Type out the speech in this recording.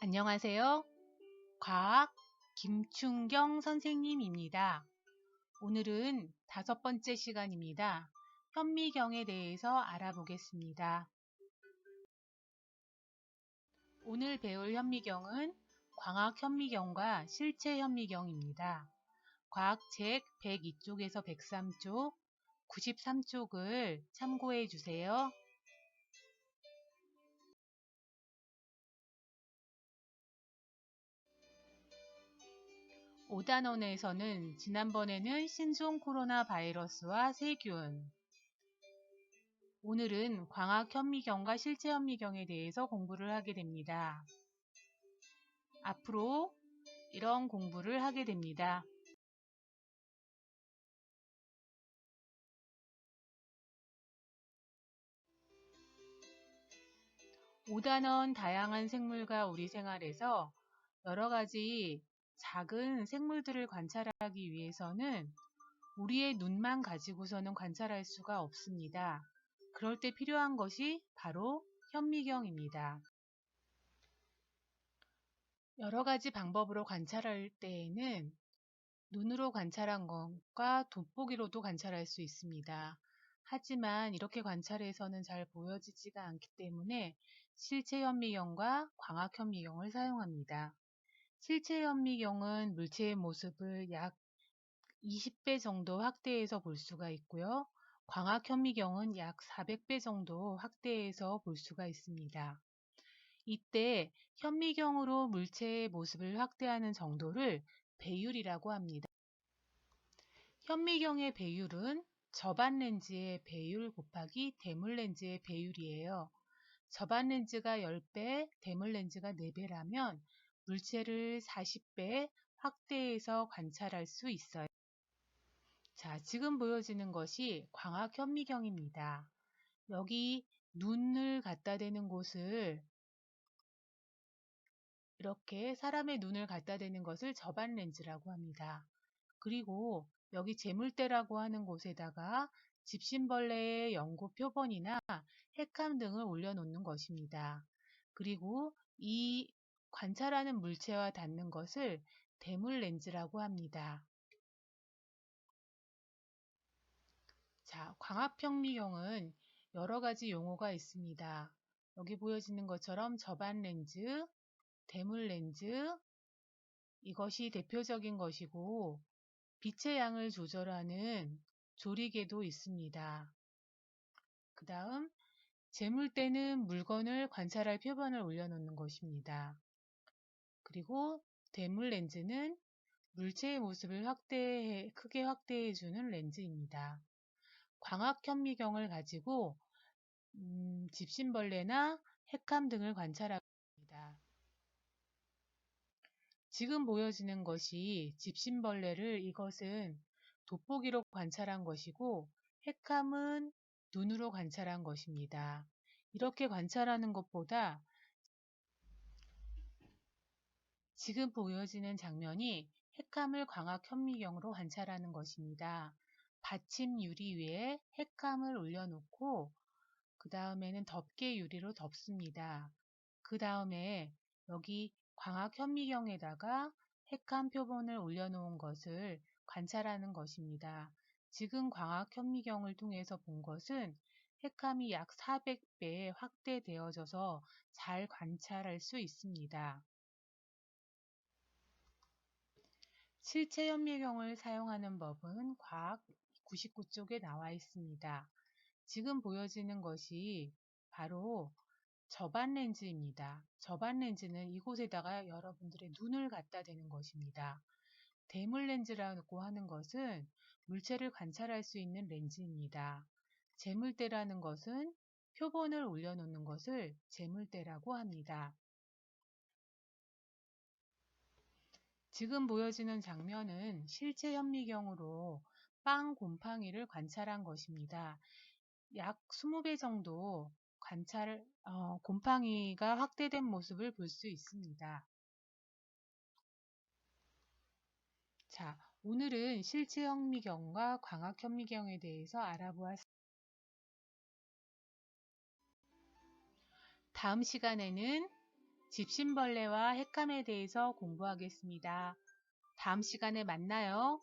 안녕하세요. 과학 김충경 선생님입니다. 오늘은 다섯 번째 시간입니다. 현미경에 대해서 알아보겠습니다. 오늘 배울 현미경은 광학 현미경과 실체 현미경입니다. 과학책 102쪽에서 103쪽, 93쪽을 참고해 주세요. 5단원에서는 지난번에는 신종 코로나 바이러스와 세균, 오늘은 광학 현미경과 실제 현미경에 대해서 공부를 하게 됩니다. 앞으로 이런 공부를 하게 됩니다. 5단원 다양한 생물과 우리 생활에서 여러 가지 작은 생물들을 관찰하기 위해서는 우리의 눈만 가지고서는 관찰할 수가 없습니다. 그럴 때 필요한 것이 바로 현미경입니다. 여러 가지 방법으로 관찰할 때에는 눈으로 관찰한 것과 돋보기로도 관찰할 수 있습니다. 하지만 이렇게 관찰해서는 잘 보여지지가 않기 때문에 실체 현미경과 광학 현미경을 사용합니다. 실체 현미경은 물체의 모습을 약 20배 정도 확대해서 볼 수가 있고요. 광학 현미경은 약 400배 정도 확대해서 볼 수가 있습니다. 이때 현미경으로 물체의 모습을 확대하는 정도를 배율이라고 합니다. 현미경의 배율은 접안 렌즈의 배율 곱하기 대물 렌즈의 배율이에요. 접안 렌즈가 10배, 대물 렌즈가 4배라면 물체를 40배 확대해서 관찰할 수 있어요. 자, 지금 보여지는 것이 광학 현미경입니다. 여기 눈을 갖다 대는 곳을 이렇게 사람의 눈을 갖다 대는 것을 접안 렌즈라고 합니다. 그리고 여기 재물대라고 하는 곳에다가 집신벌레의 연고 표본이나 핵감 등을 올려놓는 것입니다. 그리고 이 관찰하는 물체와 닿는 것을 대물 렌즈라고 합니다. 자, 광합현미경은 여러 가지 용어가 있습니다. 여기 보여지는 것처럼 접안 렌즈, 대물 렌즈, 이것이 대표적인 것이고 빛의 양을 조절하는 조리개도 있습니다. 그 다음 재물대는 물건을 관찰할 표본을 올려놓는 것입니다. 그리고 대물 렌즈는 물체의 모습을 확대해, 크게 확대해주는 렌즈입니다. 광학 현미경을 가지고 음, 집신벌레나 핵감 등을 관찰합니다. 지금 보여지는 것이 집신벌레를 이것은 돋보기로 관찰한 것이고 핵감은 눈으로 관찰한 것입니다. 이렇게 관찰하는 것보다 지금 보여지는 장면이 핵감을 광학 현미경으로 관찰하는 것입니다. 받침 유리 위에 핵감을 올려놓고 그 다음에는 덮개 유리로 덮습니다. 그 다음에 여기 광학 현미경에다가 핵감 표본을 올려놓은 것을 관찰하는 것입니다. 지금 광학 현미경을 통해서 본 것은 핵감이 약 400배 확대되어져서 잘 관찰할 수 있습니다. 실체 현미경을 사용하는 법은 과학 99쪽에 나와 있습니다. 지금 보여지는 것이 바로 접안 렌즈입니다. 접안 렌즈는 이곳에다가 여러분들의 눈을 갖다 대는 것입니다. 대물 렌즈라고 하는 것은 물체를 관찰할 수 있는 렌즈입니다. 재물대라는 것은 표본을 올려놓는 것을 재물대라고 합니다. 지금 보여지는 장면은 실체 현미경으로 빵 곰팡이를 관찰한 것입니다. 약 20배 정도 관찰, 어, 곰팡이가 확대된 모습을 볼 수 있습니다. 자, 오늘은 실체 현미경과 광학 현미경에 대해서 알아보았습니다. 다음 시간에는 집신벌레와 핵감에 대해서 공부하겠습니다. 다음 시간에 만나요.